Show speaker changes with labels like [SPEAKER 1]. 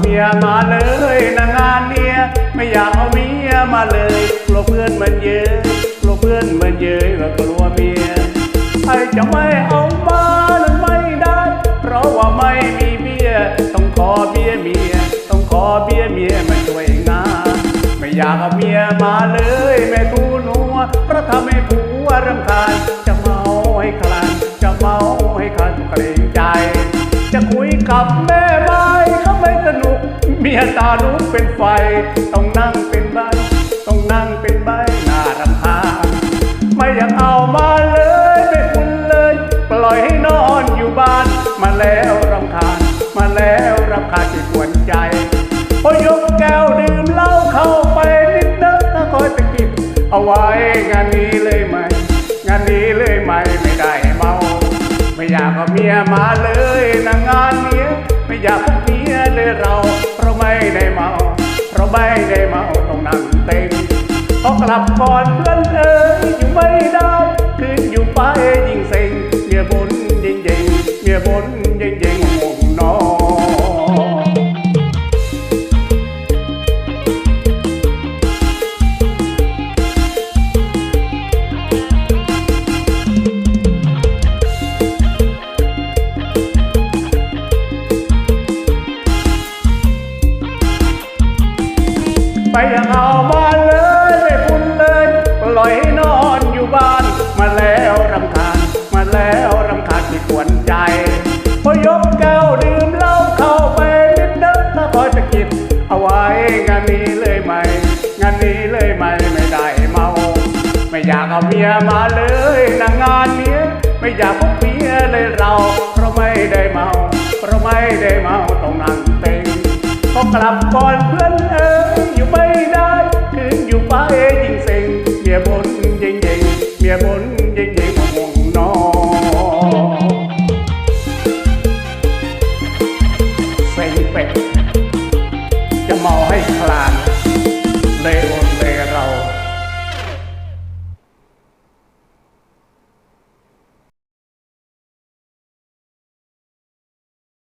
[SPEAKER 1] เมียมาเลยนางานเนี่ยไม่อยากเอาเมียมาเลยกลัวเพื่อนมันเยอะกลัวเพื่อนมันเยอะแล้วกลัวเมียไอจะไม่เอามานั้นไม่ได้ เพราะว่าไม่มีเบี้ยต้องขอเบี้ยเมียต้องขอเบี้ยเมียมาช่วยงานไม่อยากเอาเมียมาเลยแม่ทูนัวเพราะทำให้ผัวรำคาญจะเมาให้คลานจะเมาให้คลานเกรงใจ จะคุยกับแม่ มียตาลุกเป็นไฟ ต้องนั่งเป็นใบ ต้องนั่งเป็นใบหน้ารำคาญไม่อยากเอามาเลยไม่คุณเลย ปล่อยให้นอนอยู่บ้าน มาแล้วรำคาญ มาแล้วรำคาญที่กวนใจพอยกแก้วดื่มเหล้าเข้าไปนิดนึงถ้าคอยตะกิดเอาไว้งานนี้เลยไหม งานนี้เลยไหมไม่ได้เมา ไม่อยากเอาเมียมาเลยนะงานเนี้ยไม่อยาก ลับก่อนเพื่อนเอ๋ยอยู่ไม่ได้คืนอยู่ไปยิ่งเซ็งเมียบนยิ่งยิงเมียบนยิ่งยิงห่วงนอนไปยังเอามาเำคาญที่กวนใจ พอยกแก้วดื่มเหล้าเข้าไปนิดนึงถ้าคอยตะกิดเอาไว้งานนี้เลยไหมงานนี้เลยไหมไม่ได้เมา ไม่อยากเอาเมียมาเลยนะงานเนี้ยไม่อยากพบเมียเลยเรา เพราะไม่ได้เมา เพราะไม่ได้เมาต้องนั่งเต็งก็กลับก่อนเพื่อนเอ๋ยอยู่ไม่ได้คืนอยู่ไปยิ่งเซ็งเมียบนยิงยิงเมียบน